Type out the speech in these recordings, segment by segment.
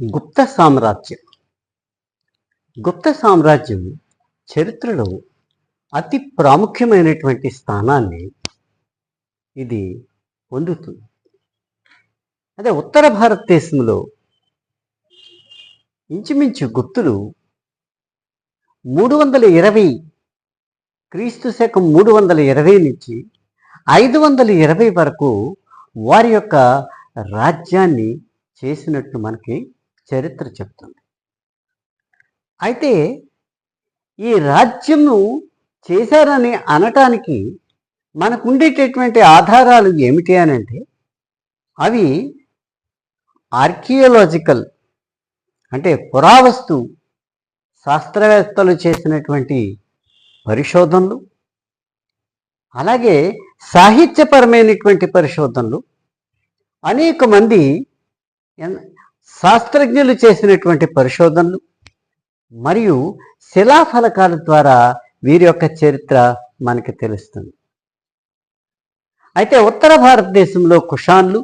గుప్త సామ్రాజ్యం. గుప్త సామ్రాజ్యం చరిత్రలో అతి ప్రాముఖ్యమైనటువంటి స్థానాన్ని ఇది పొందుతుంది. అదే ఉత్తర భారతదేశంలో ఇంచుమించు గుప్తులు మూడు వందల ఇరవై క్రీస్తు శకం మూడు వందల ఇరవై నుంచి ఐదు వందల ఇరవై వరకు వారి యొక్క రాజ్యాన్ని చేసినట్టు మనకి చరిత్ర చెప్తుంది. అయితే ఈ రాజ్యంను చేశారని అనటానికి మనకు ఉండేటటువంటి ఆధారాలు ఏమిటి అని అంటే అవి ఆర్కియోలాజికల్ అంటే పురావస్తు శాస్త్రవేత్తలు చేసినటువంటి పరిశోధనలు అలాగే సాహిత్యపరమైనటువంటి పరిశోధనలు. అనేక మంది ఎన్- శాస్త్రజ్ఞులు చేసినటువంటి పరిశోధనలు మరియు శిలాఫలకాల ద్వారా వీరి యొక్క చరిత్ర మనకి తెలుస్తుంది. అయితే ఉత్తర భారతదేశంలో కుషాన్లు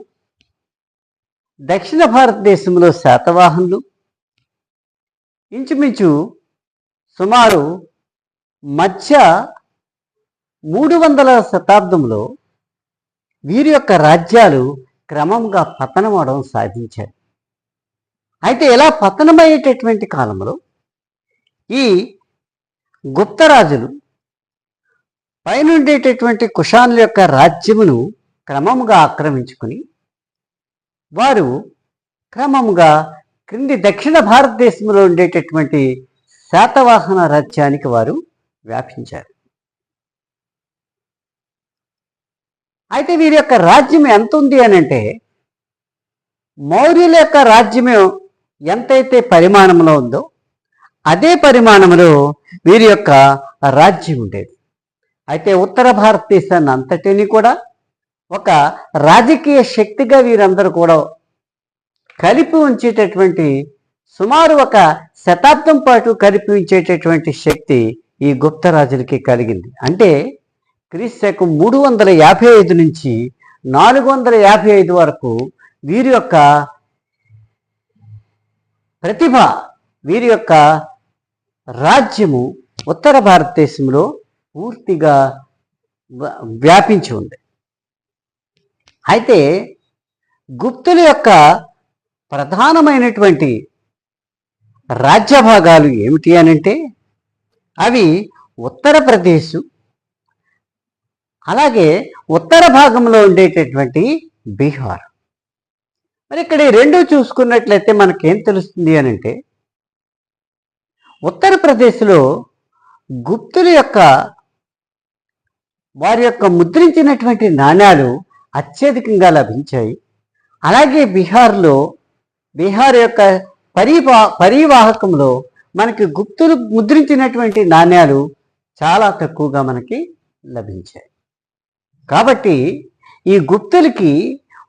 దక్షిణ భారతదేశంలో శాతవాహనులు ఇంచుమించు సుమారు మధ్య మూడు వందల శతాబ్దంలో వీరి యొక్క రాజ్యాలు క్రమంగా పతనమవడం సాధించాయి. అయితే ఇలా పతనమయ్యేటటువంటి కాలంలో ఈ గుప్తరాజులు పైనుండేటటువంటి కుషాన్ల యొక్క రాజ్యమును క్రమముగా ఆక్రమించుకుని వారు క్రమముగా క్రింది దక్షిణ భారతదేశంలో ఉండేటటువంటి శాతవాహన రాజ్యానికి వారు వ్యాపించారు. అయితే వీరి యొక్క రాజ్యం ఎంత ఉంది అని అంటే మౌర్యుల యొక్క రాజ్యమే ఎంతైతే పరిమాణంలో ఉందో అదే పరిమాణంలో వీరి యొక్క రాజ్యం ఉండేది. అయితే ఉత్తర భారతదేశాన్ని అంతటిని కూడా ఒక రాజకీయ శక్తిగా వీరందరూ కూడా కలిపి ఉంచేటటువంటి సుమారు ఒక శతాబ్దం పాటు కలిపి ఉంచేటటువంటి శక్తి ఈ గుప్త రాజులకి కలిగింది. అంటే క్రీస్తు మూడు వందల యాభై ఐదు నుంచి నాలుగు వందల యాభై ఐదు వరకు వీరి యొక్క ప్రతిభ వీరి యొక్క రాజ్యము ఉత్తర భారతదేశంలో పూర్తిగా వ్యాపించి ఉంది. అయితే గుప్తుల యొక్క ప్రధానమైనటువంటి రాజ్య భాగాలు ఏమిటి అనంటే అవి ఉత్తరప్రదేశ్ అలాగే ఉత్తర భాగంలో ఉండేటటువంటి బీహార్. మరి ఇక్కడ ఈ రెండు చూసుకున్నట్లయితే మనకేం తెలుస్తుంది అని అంటే ఉత్తరప్రదేశ్లో గుప్తుల యొక్క వారి యొక్క ముద్రించినటువంటి నాణ్యాలు అత్యధికంగా లభించాయి. అలాగే బీహార్లో బీహార్ యొక్క పరివా పరివాహకంలో మనకి గుప్తులు ముద్రించినటువంటి నాణ్యాలు చాలా తక్కువగా మనకి లభించాయి. కాబట్టి ఈ గుప్తులకి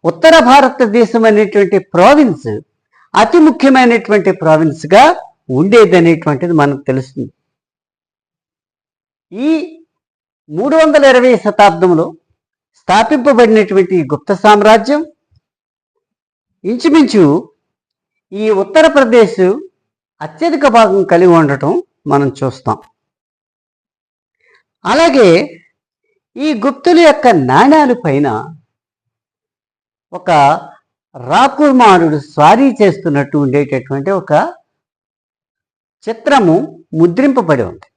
ఉత్తర భారతదేశం అనేటువంటి ప్రావిన్స్ అతి ముఖ్యమైనటువంటి ప్రావిన్స్గా ఉండేది అనేటువంటిది మనకు తెలుస్తుంది. ఈ మూడు వందల ఇరవై శతాబ్దంలో స్థాపింపబడినటువంటి గుప్త సామ్రాజ్యం ఇంచుమించు ఈ ఉత్తరప్రదేశ్ అత్యధిక భాగం కలిగి ఉండటం మనం చూస్తాం. అలాగే ఈ గుప్తుల యొక్క నాణ్యాల పైన ఒక రాకుమారుడు స్వారీ చేస్తున్నట్టు ఉండేటటువంటి ఒక చిత్రము ముద్రింపబడి ఉంది.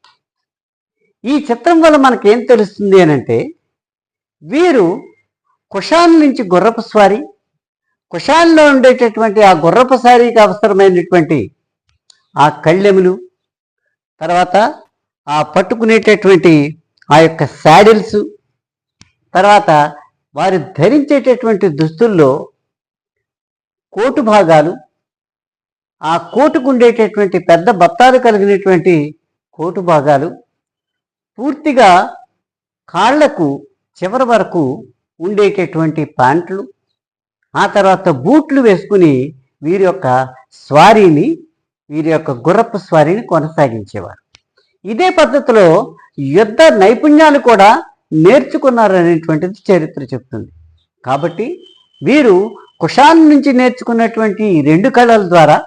ఈ చిత్రం వల్ల మనకేం తెలుస్తుంది అని అంటే వీరు కుషాన్ నుంచి గుర్రపు స్వారీ కుషాన్లో ఉండేటటువంటి ఆ గుర్రపు స్వారీకి అవసరమైనటువంటి ఆ కళ్ళెములు తర్వాత ఆ పట్టుకునేటటువంటి ఆ యొక్క శాడిల్స్ తర్వాత వారు ధరించేటటువంటి దుస్తుల్లో కోటు భాగాలు ఆ కోటుకు ఉండేటటువంటి పెద్ద బత్తాలు కలిగినటువంటి కోటు భాగాలు పూర్తిగా కాళ్ళకు చివరి వరకు ఉండేటటువంటి ప్యాంట్లు ఆ తర్వాత బూట్లు వేసుకుని వీరి యొక్క స్వారీని వీరి యొక్క గుర్రపు స్వారీని కొనసాగించేవారు. ఇదే పద్ధతిలో యుద్ధ నైపుణ్యాలు కూడా నేర్చుకున్నారనేటువంటిది చరిత్ర చెప్తుంది. కాబట్టి వీరు కుషాన్ నుంచి నేర్చుకున్నటువంటి ఈ రెండు కళల ద్వారా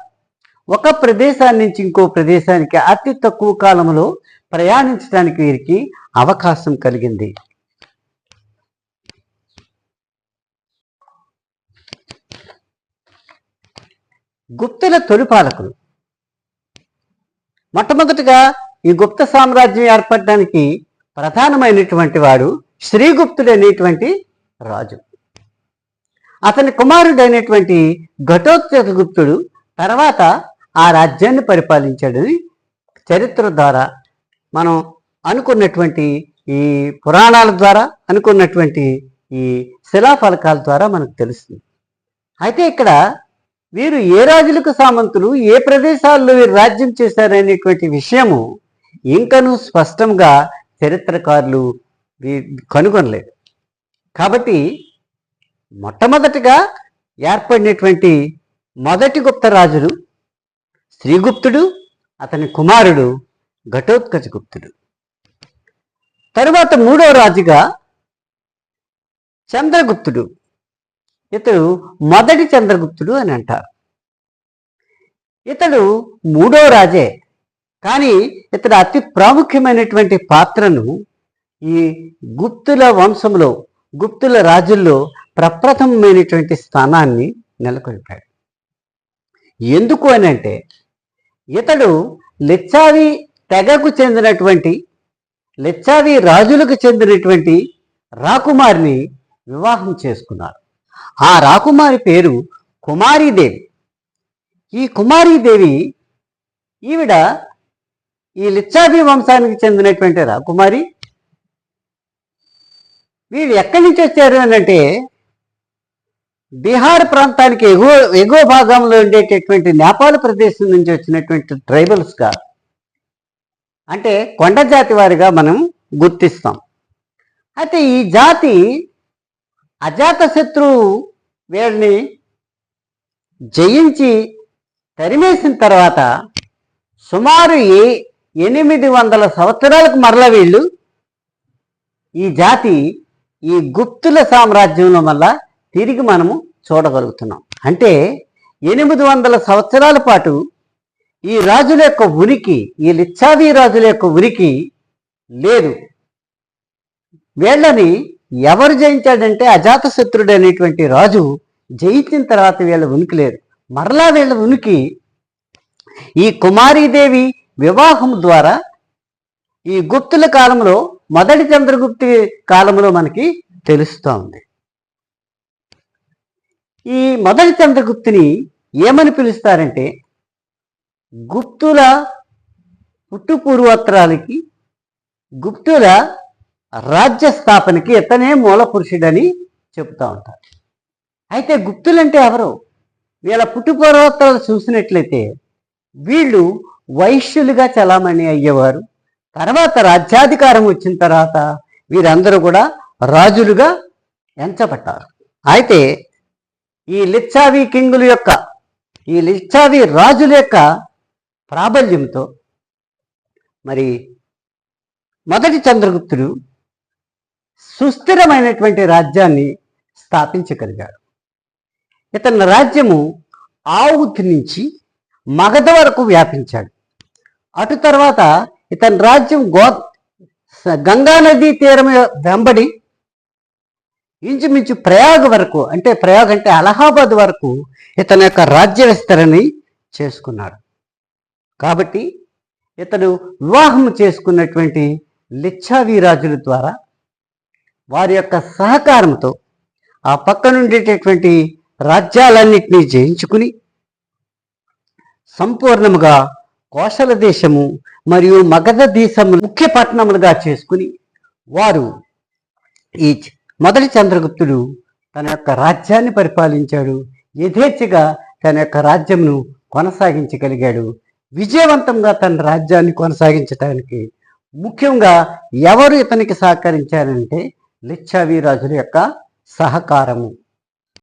ఒక ప్రదేశాన్ని నుంచి ఇంకో ప్రదేశానికి అతి తక్కువ కాలంలో ప్రయాణించడానికి వీరికి అవకాశం కలిగింది. గుప్తుల తొలి పాలకులు. మొట్టమొదటిగా ఈ గుప్త సామ్రాజ్యం ఏర్పడడానికి ప్రధానమైనటువంటి వాడు శ్రీగుప్తుడు అనేటువంటి రాజు. అతని కుమారుడైనటువంటి ఘటోత్కచ తర్వాత ఆ రాజ్యాన్ని పరిపాలించాడని చరిత్ర ద్వారా మనం అనుకున్నటువంటి ఈ పురాణాల ద్వారా అనుకున్నటువంటి ఈ శిలాఫలకాల ద్వారా మనకు తెలుస్తుంది. అయితే ఇక్కడ వీరు ఏ రాజులకు సామంతులు ఏ ప్రదేశాల్లో వీరు రాజ్యం చేశారనేటువంటి విషయము ఇంకనూ స్పష్టంగా చరిత్రకారులు కనుగొనలేదు. కాబట్టి మొట్టమొదటిగా ఏర్పడినటువంటి మొదటి గుప్త రాజులు శ్రీగుప్తుడు అతని కుమారుడు ఘటోత్కచ గుప్తుడు. తరువాత మూడో రాజుగా చంద్రగుప్తుడు. ఇతడు మొదటి చంద్రగుప్తుడు అని అంటారు. ఇతడు మూడో రాజే. కానీ ఇతడు అతి ప్రాముఖ్యమైనటువంటి పాత్రను ఈ గుప్తుల వంశంలో గుప్తుల రాజుల్లో ప్రప్రథమమైనటువంటి స్థానాన్ని నెలకొల్పాడు. ఎందుకు అని అంటే ఇతడు లిచ్చావి తెగకు చెందినటువంటి లిచ్చావి రాజులకు చెందినటువంటి రాకుమారిని వివాహం చేసుకున్నారు. ఆ రాకుమారి పేరు కుమారీదేవి. ఈ కుమారీదేవి ఈవిడ ఈ లిచ్చాభి వంశానికి చెందినటువంటి రాకుమారి వీళ్ళు ఎక్కడి నుంచి వచ్చారు అంటే బీహార్ ప్రాంతానికి ఎగువ ఎగువ భాగంలో ఉండేటటువంటి నేపాల్ ప్రదేశం నుంచి వచ్చినటువంటి ట్రైబల్స్గా అంటే కొండ జాతి వారిగా మనం గుర్తిస్తాం. అయితే ఈ జాతి అజాత శత్రువు వీళ్ళని జయించి తరిమేసిన తర్వాత సుమారు ఏ ఎనిమిది వందల సంవత్సరాలకు మరల వీళ్ళు ఈ జాతి ఈ గుప్తుల సామ్రాజ్యంలో మళ్ళా తిరిగి మనము చూడగలుగుతున్నాం. అంటే ఎనిమిది వందల సంవత్సరాల పాటు ఈ రాజుల యొక్క ఉనికి ఈ లిచ్చావి రాజుల యొక్క ఉనికి లేదు. వీళ్ళని ఎవరు జయించాడంటే అజాతశత్రుడు అనేటువంటి రాజు జయించిన తర్వాత వీళ్ళ ఉనికి లేదు. మరలా వీళ్ళ ఉనికి ఈ కుమారీదేవి వివాహం ద్వారా ఈ గుప్తుల కాలంలో మొదటి చంద్రగుప్తి కాలంలో మనకి తెలుస్తూ ఉంది ఈ మొదటి చంద్రగుప్తుని ఏమని పిలుస్తారంటే గుప్తుల పుట్టు పూర్వోత్తరాలకి గుప్తుల రాజ్య స్థాపనకి ఇతనే మూల పురుషుడని చెబుతూ ఉంటారు. అయితే గుప్తులంటే ఎవరు? వీళ్ళ పుట్టు పూర్వోత్తరాలు చూసినట్లయితే వీళ్ళు వైశ్యులుగా చలామణి అయ్యేవారు. తర్వాత రాజ్యాధికారం వచ్చిన తర్వాత వీరందరూ కూడా రాజులుగా ఎంచబడ్డారు. అయితే ఈ లిచ్చావి కింగుల యొక్క ఈ లిచ్చావి రాజుల యొక్క ప్రాబల్యంతో మరి మొదటి చంద్రగుప్తుడు సుస్థిరమైనటువంటి రాజ్యాన్ని స్థాపించగలిగాడు. ఇతని రాజ్యము ఆవుతి నుంచి మగధ వరకు వ్యాపించాడు. అటు తర్వాత ఇతని రాజ్యం గో గంగా నదీ తీరం వెంబడి ఇంచుమించు ప్రయాగ్ వరకు అంటే ప్రయాగ్ అంటే అలహాబాద్ వరకు ఇతని యొక్క రాజ్య విస్తరణని చేసుకున్నాడు. కాబట్టి ఇతడు వివాహం చేసుకున్నటువంటి లిచ్చావి రాజుల ద్వారా వారి యొక్క సహకారంతో ఆ పక్కనుండేటటువంటి రాజ్యాలన్నింటినీ జయించుకుని సంపూర్ణముగా కోశల దేశము మరియు మగధ దేశము ముఖ్య పట్టణములుగా చేసుకుని వారు ఈ మొదటి చంద్రగుప్తుడు తన యొక్క రాజ్యాన్ని పరిపాలించాడు. యథేచ్ఛగా తన యొక్క రాజ్యంను కొనసాగించగలిగాడు. విజయవంతంగా తన రాజ్యాన్ని కొనసాగించడానికి ముఖ్యంగా ఎవరు ఇతనికి సహకరించారంటే లిచ్చావి రాజుల యొక్క సహకారము.